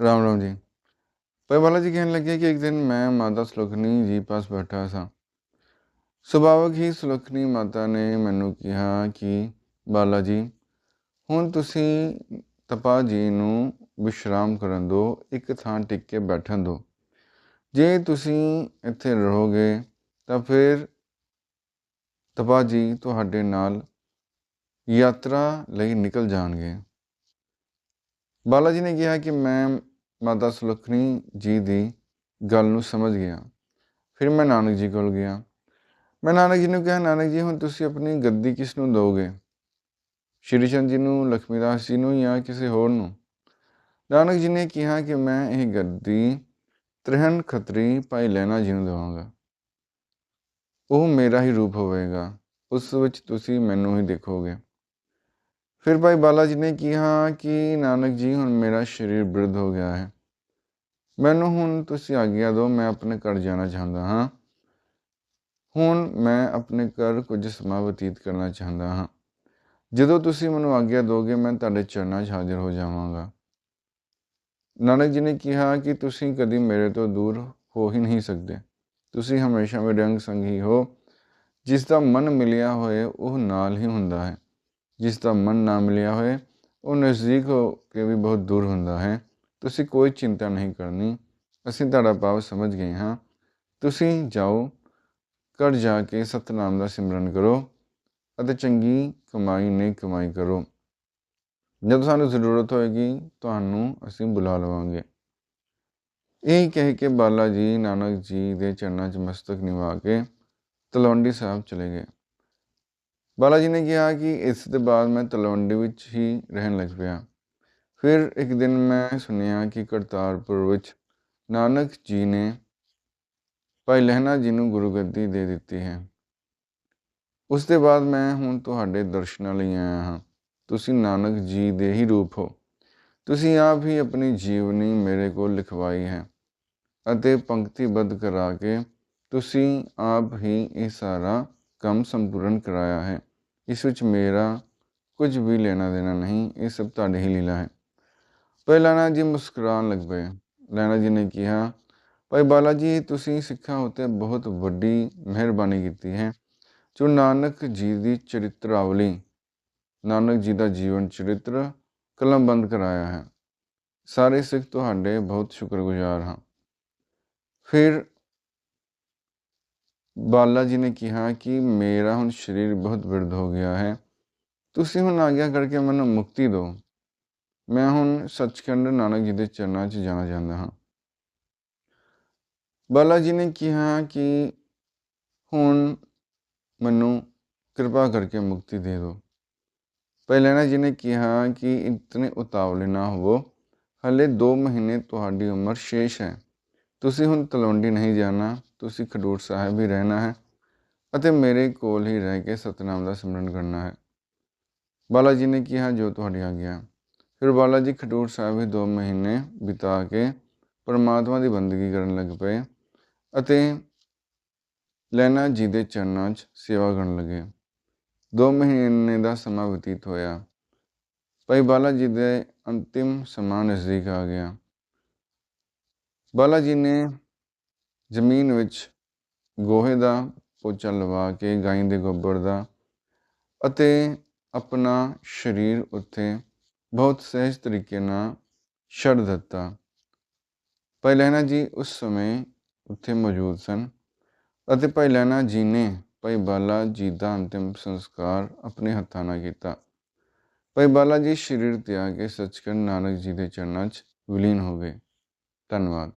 ਰਾਮ ਰਾਮ ਜੀ ਭਾਈ ਬਾਲਾ ਜੀ ਕਹਿਣ ਲੱਗੇ ਕਿ ਇੱਕ ਦਿਨ ਮੈਂ ਮਾਤਾ ਸੁਲੱਖਣੀ ਜੀ ਪਾਸ ਬੈਠਾ ਸਾਂ ਸੁਭਾਵਕ ਹੀ ਸੁਲੱਖਣੀ ਮਾਤਾ ਨੇ ਮੈਨੂੰ ਕਿਹਾ ਕਿ ਬਾਲਾ ਜੀ ਹੁਣ ਤੁਸੀਂ ਤਪਾ ਜੀ ਨੂੰ ਵਿਸ਼ਰਾਮ ਕਰਨ ਦਿਓ ਇੱਕ ਥਾਂ ਟਿਕ ਕੇ ਬੈਠਣ ਦਿਓ ਜੇ ਤੁਸੀਂ ਇੱਥੇ ਰਹੋਗੇ ਤਾਂ ਫਿਰ ਤਪਾ ਜੀ ਤੁਹਾਡੇ ਨਾਲ ਯਾਤਰਾ ਲਈ ਨਿਕਲ ਜਾਣਗੇ ਬਾਲਾ ਜੀ ਨੇ ਕਿਹਾ ਕਿ ਮੈਂ ਮਾਤਾ ਸੁਲੱਖਣੀ ਜੀ ਦੀ ਗੱਲ ਨੂੰ ਸਮਝ ਗਿਆ। ਫਿਰ ਮੈਂ ਨਾਨਕ ਜੀ ਕੋਲ ਗਿਆ। ਮੈਂ ਨਾਨਕ ਜੀ ਨੂੰ ਕਿਹਾ, ਨਾਨਕ ਜੀ, ਹੁਣ ਤੁਸੀਂ ਆਪਣੀ ਗੱਦੀ ਕਿਸ ਨੂੰ ਦਿਓਗੇ ਸ਼੍ਰੀ ਚੰਦ ਜੀ ਨੂੰ ਲక్ష్ਮੀ ਜੀ ਨੂੰ ਜਾਂ ਕਿਸੇ ਹੋਰ ਨੂੰ? ਨਾਨਕ ਜੀ ਨੇ ਕਿਹਾ ਕਿ ਮੈਂ ਇਹ ਗੱਦੀ ਤ੍ਰਿਹਨ ਖਤਰੀ ਭਾਈ ਲੈਣਾ ਜੀ ਨੂੰ ਦੇਵਾਂਗਾ। ਉਹ ਮੇਰਾ ਹੀ ਰੂਪ ਹੋਵੇਗਾ। ਉਸ ਵਿੱਚ ਤੁਸੀਂ ਮੈਨੂੰ ਹੀ ਦੇਖੋਗੇ। ਫਿਰ ਭਾਈ ਬਾਲਾ ਜੀ ਨੇ ਕਿਹਾ ਕਿ ਨਾਨਕ ਜੀ, ਹੁਣ ਮੇਰਾ ਸਰੀਰ ਬਿਰਧ ਹੋ ਗਿਆ ਹੈ। ਮੈਨੂੰ ਹੁਣ ਤੁਸੀਂ ਆਗਿਆ ਦਿਓ, ਮੈਂ ਆਪਣੇ ਘਰ ਜਾਣਾ ਚਾਹੁੰਦਾ ਹਾਂ। ਹੁਣ ਮੈਂ ਆਪਣੇ ਘਰ ਕੁਝ ਸਮਾਂ ਬਤੀਤ ਕਰਨਾ ਚਾਹੁੰਦਾ ਹਾਂ। ਜਦੋਂ ਤੁਸੀਂ ਮੈਨੂੰ ਆਗਿਆ ਦੋਗੇ, ਮੈਂ ਤੁਹਾਡੇ ਚਰਨਾਂ 'ਚ ਹਾਜ਼ਰ ਹੋ ਜਾਵਾਂਗਾ। ਨਾਨਕ ਜੀ ਨੇ ਕਿਹਾ ਕਿ ਤੁਸੀਂ ਕਦੀ ਮੇਰੇ ਤੋਂ ਦੂਰ ਹੋ ਹੀ ਨਹੀਂ ਸਕਦੇ। ਤੁਸੀਂ ਹਮੇਸ਼ਾ ਮੇਰੇ ਅੰਗ ਸੰਗ ਹੀ। ਹੋ ਜਿਸ ਦਾ ਮਨ ਮਿਲਿਆ ਹੋਏ, ਉਹ ਨਾਲ ਹੀ ਹੁੰਦਾ ਹੈ। ਜਿਸ ਦਾ ਮਨ ਨਾ ਮਿਲਿਆ ਹੋਏ, ਉਹ ਨਜ਼ਦੀਕ ਹੋ ਕੇ ਵੀ ਬਹੁਤ ਦੂਰ ਹੁੰਦਾ ਹੈ। ਤੁਸੀਂ ਕੋਈ ਚਿੰਤਾ ਨਹੀਂ ਕਰਨੀ, ਅਸੀਂ ਤੁਹਾਡਾ ਭਾਵ ਸਮਝ ਗਏ ਹਾਂ। ਤੁਸੀਂ ਜਾਓ, ਘਰ ਜਾ ਕੇ ਸਤਨਾਮ ਦਾ ਸਿਮਰਨ ਕਰੋ ਅਤੇ ਚੰਗੀ ਕਮਾਈ ਨਹੀਂ ਕਮਾਈ ਕਰੋ। ਜਦੋਂ ਸਾਨੂੰ ਜ਼ਰੂਰਤ ਹੋਏਗੀ, ਤੁਹਾਨੂੰ ਅਸੀਂ ਬੁਲਾ ਲਵਾਂਗੇ। ਇਹ ਕਹਿ ਕੇ ਬਾਲਾ ਜੀ, ਨਾਨਕ ਜੀ ਦੇ ਚਰਨਾਂ 'ਚ ਮਸਤਕ ਨਿਵਾ ਕੇ ਤਲਵੰਡੀ ਸਾਹਿਬ ਚਲੇ ਗਏ। ਬਾਲਾ ਜੀ ਨੇ ਕਿਹਾ ਕਿ ਇਸ ਦੇ ਬਾਅਦ ਮੈਂ ਤਲਵੰਡੀ ਵਿੱਚ ਹੀ ਰਹਿਣ ਲੱਗ ਪਿਆ। ਫਿਰ ਇੱਕ ਦਿਨ ਮੈਂ ਸੁਣਿਆ ਕਿ ਕਰਤਾਰਪੁਰ ਵਿੱਚ ਨਾਨਕ ਜੀ ਨੇ ਭਾਈ ਲਹਿਣਾ ਜੀ ਨੂੰ ਗੁਰੂ ਗੱਦੀ ਦੇ ਦਿੱਤੀ ਹੈ। ਉਸ ਦੇ ਬਾਅਦ ਮੈਂ ਹੁਣ ਤੁਹਾਡੇ ਦਰਸ਼ਨਾਂ ਲਈ ਆਇਆ ਹਾਂ। ਤੁਸੀਂ ਨਾਨਕ ਜੀ ਦੇ ਹੀ ਰੂਪ ਹੋ। ਤੁਸੀਂ ਆਪ ਹੀ ਆਪਣੀ ਜੀਵਨੀ ਮੇਰੇ ਕੋਲ ਲਿਖਵਾਈ ਹੈ ਅਤੇ ਪੰਕਤੀਬੱਧ ਕਰਾ ਕੇ ਤੁਸੀਂ ਆਪ ਹੀ ਇਹ ਸਾਰਾ ਕੰਮ ਸੰਪੂਰਨ ਕਰਾਇਆ ਹੈ। ਇਸ ਵਿੱਚ ਮੇਰਾ ਕੁਝ ਵੀ ਲੈਣਾ ਦੇਣਾ ਨਹੀਂ, ਇਹ ਸਭ ਤੁਹਾਡੀ ਹੀ ਲੀਲਾ ਹੈ। ਭਾਈ ਲਾਣਾ ਜੀ ਮੁਸਕਰਾਉਣ ਲੱਗ ਪਏ। ਲੈਣਾ ਜੀ ਨੇ ਕਿਹਾ, ਭਾਈ ਬਾਲਾ ਜੀ ਤੁਸੀਂ ਸਿੱਖਾਂ ਉਤੇ ਬਹੁਤ ਵੱਡੀ ਮਿਹਰਬਾਨੀ ਕੀਤੀ ਹੈ। ਜੋ ਨਾਨਕ ਜੀ ਦੀ ਚਰਿਤਰਾਵਲੀ, ਨਾਨਕ ਜੀ ਦਾ ਜੀਵਨ ਚਰਿੱਤਰ ਕਲਮਬੰਦ ਕਰਾਇਆ ਹੈ। ਸਾਰੇ ਸਿੱਖ ਤੁਹਾਡੇ ਬਹੁਤ ਸ਼ੁਕਰਗੁਜ਼ਾਰ ਹਾਂ। ਫਿਰ ਬਾਲਾ ਜੀ ਨੇ ਕਿਹਾ ਕਿ ਮੇਰਾ ਹੁਣ ਸਰੀਰ ਬਹੁਤ ਬਿਰਧ ਹੋ ਗਿਆ ਹੈ। ਤੁਸੀਂ ਹੁਣ ਆਗਿਆ ਕਰਕੇ ਮੈਨੂੰ ਮੁਕਤੀ ਦਿਓ। ਮੈਂ ਹੁਣ ਸੱਚਖੰਡ ਨਾਨਕ ਜੀ ਦੇ ਚਰਨਾਂ 'ਚ ਜਾਣਾ ਚਾਹੁੰਦਾ ਹਾਂ। ਬਾਲਾ ਜੀ ਨੇ ਕਿਹਾ ਕਿ ਹੁਣ ਮੈਨੂੰ ਕਿਰਪਾ ਕਰਕੇ ਮੁਕਤੀ ਦੇ ਦਿਓ। ਪਹਿਲਣਾ ਜੀ ਨੇ ਕਿਹਾ ਕਿ ਇਤਨੇ ਉਤਾਵਲੇ ਨਾ ਹੋਵੋ। ਹਲੇ 2 ਮਹੀਨੇ ਤੁਹਾਡੀ ਉਮਰ ਸ਼ੇਸ਼ ਹੈ। ਤੁਸੀਂ ਹੁਣ ਤਲਵੰਡੀ ਨਹੀਂ ਜਾਣਾ। ਤੁਸੀਂ ਖਡੂਰ ਸਾਹਿਬ ਹੀ ਰਹਿਣਾ ਹੈ ਅਤੇ ਮੇਰੇ ਕੋਲ ਹੀ ਰਹਿ ਕੇ ਸਤਨਾਮ ਦਾ ਸਿਮਰਨ ਕਰਨਾ ਹੈ। ਬਾਲਾ ਜੀ ਨੇ ਕਿਹਾ, ਜੋ ਤੁਹਾਡੀ ਆਗਿਆ। ਫਿਰ ਬਾਲਾ ਜੀ ਖਡੂਰ ਸਾਹਿਬ ਹੀ 2 ਮਹੀਨੇ ਬਿਤਾ ਕੇ ਪਰਮਾਤਮਾ ਦੀ ਬੰਦਗੀ ਕਰਨ ਲੱਗ ਪਏ ਅਤੇ ਲੈਣਾ ਜੀ ਦੇ ਚਰਨਾਂ 'ਚ ਸੇਵਾ ਕਰਨ ਲੱਗੇ। 2 ਮਹੀਨੇ ਦਾ ਸਮਾਂ ਬਤੀਤ ਹੋਇਆ। ਭਾਈ ਬਾਲਾ ਜੀ ਦੇ ਅੰਤਿਮ ਸਮਾਂ ਨਜ਼ਦੀਕ ਆ ਗਿਆ। ਬਾਲਾ ਜੀ ਨੇ ਜ਼ਮੀਨ ਵਿੱਚ ਗੋਹੇ ਦਾ ਪੋਚਾ ਲਵਾ ਕੇ ਗਾਂ ਦੇ ਗੋਬਰ ਦਾ ਅਤੇ ਆਪਣਾ ਸਰੀਰ ਉੱਤੇ ਬਹੁਤ ਸਹਿਜ ਤਰੀਕੇ ਨਾਲ ਛੱਡ ਦਿੱਤਾ। ਭਾਈ ਲਹਿਣਾ ਜੀ ਉਸ ਸਮੇਂ ਉੱਥੇ ਮੌਜੂਦ ਸਨ ਅਤੇ ਭਾਈ ਲਹਿਣਾ ਜੀ ਨੇ ਭਾਈ ਬਾਲਾ ਜੀ ਦਾ ਅੰਤਿਮ ਸੰਸਕਾਰ ਆਪਣੇ ਹੱਥਾਂ ਨਾਲ ਕੀਤਾ। ਭਾਈ ਬਾਲਾ ਜੀ ਸਰੀਰ ਤਿਆਗ ਕੇ ਸੱਚਖੰਡ ਨਾਨਕ ਜੀ ਦੇ ਚਰਨਾਂ 'ਚ ਵਿਲੀਨ ਹੋ ਗਏ। ਧੰਨਵਾਦ।